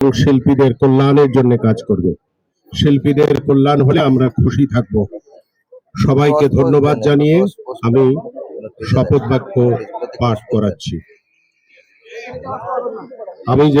এবং শিল্পীদের কল্যাণের জন্য কাজ করবে। শিল্পীদের কল্যাণ হলে আমরা খুশি থাকব। সবাইকে ধন্যবাদ জানিয়ে আমি শপথ বাক্য পাঠ করাচ্ছি। আমি যে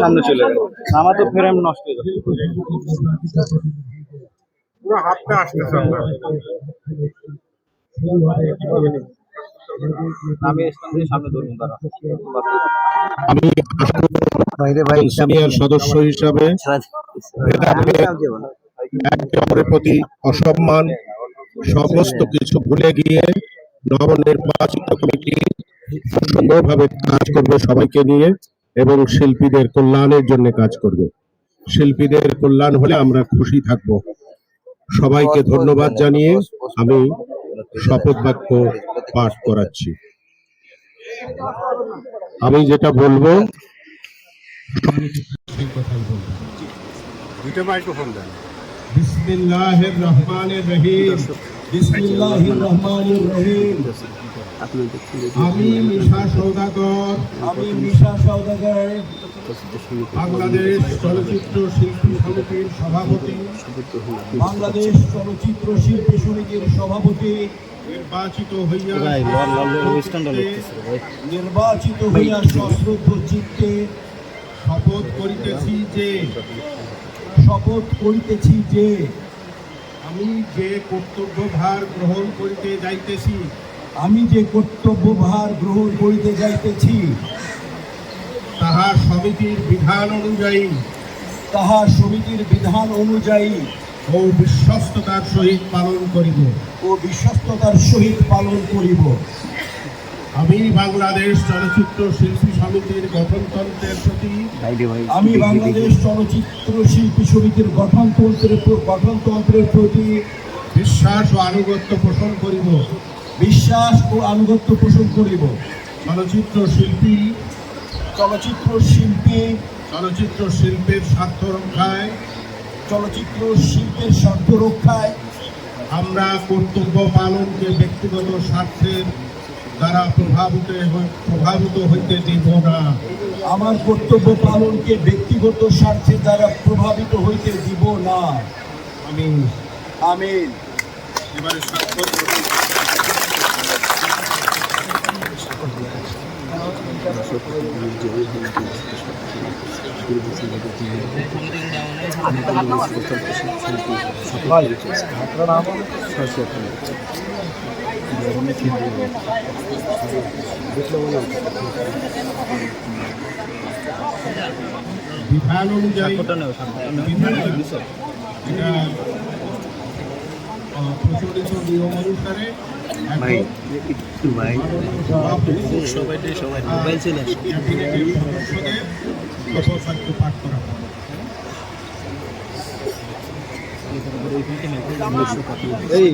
সামনে চলে গেল। আমার তো ফ্রেম নষ্ট হয়ে যাবে পুরো হাতটা আসতেছে। আমি সিনিয়র সদস্য হিসাবে একে অপরের প্রতি অসম্মান সমস্ত কিছু ভুলে গিয়ে নবনির্বাচিত কমিটি সুন্দরভাবে কাজ করবে সবাইকে নিয়ে এবং শিল্পীদের কল্যাণের জন্য কাজ করবে। শিল্পীদের কল্যাণ হলে আমরা খুশি থাকব। সবাইকে ধন্যবাদ জানিয়ে আমি শপথ বাক্য পাঠ করাচ্ছি। আমি যেটা বলব দুটো মাইক্রোফোন দেন। বিসমিল্লাহির রহমানির রহিম। বিসমিল্লাহির রহমানির রহিম। আমি মিশা সৌদাগর আমি মিশা বাংলাদেশ চলচ্চিত্র শিল্পী সমিতির সভাপতি। বাংলাদেশ চলচ্চিত্র শিল্পী সমিতির সভাপতি। নির্বাচিত হইয়া নির্বাচিত হইয়া সশ্রদ্ধ চিত্তে শপথ করিতেছি যে শপথ করিতেছি যে আমি যে কর্তব্যভার গ্রহণ করিতে যাইতেছি আমি যে কর্তব্যভার গ্রহণ করিতে যাইতেছি তাহা সমিতির বিধান অনুযায়ী তাহা সমিতির বিধান অনুযায়ী ও বিশ্বস্ততার সহিত পালন করিব। ও বিশ্বস্ততার সহিত পালন করিব। আমি বাংলাদেশ চলচ্চিত্র শিল্পী সমিতির গঠনতন্ত্রের প্রতি আমি বাংলাদেশ চলচ্চিত্র শিল্পী সমিতির গঠনতন্ত্রের গঠনতন্ত্রের প্রতি বিশ্বাস ও আনুগত্য পোষণ করিব। বিশ্বাস ও আনুগত্য পোষণ করিব। চলচ্চিত্র শিল্পী চলচ্চিত্র শিল্পী, চলচ্চিত্র শিল্পের স্বার্থ রক্ষায়, চলচ্চিত্র শিল্পের স্বার্থ রক্ষায় আমরা কর্তব্য পালনকে ব্যক্তিগত স্বার্থের দ্বারা প্রভাবিত প্রভাবিত হইতে দিব না। আমার কর্তব্য পালনকে ব্যক্তিগত স্বার্থের দ্বারা প্রভাবিত হইতে দিব না। আমি আমি এবারে স্বাক্ষর বিধান প্রচলিত নিয়ম অনুসারে বাক্য পাঠ করা হবে। এই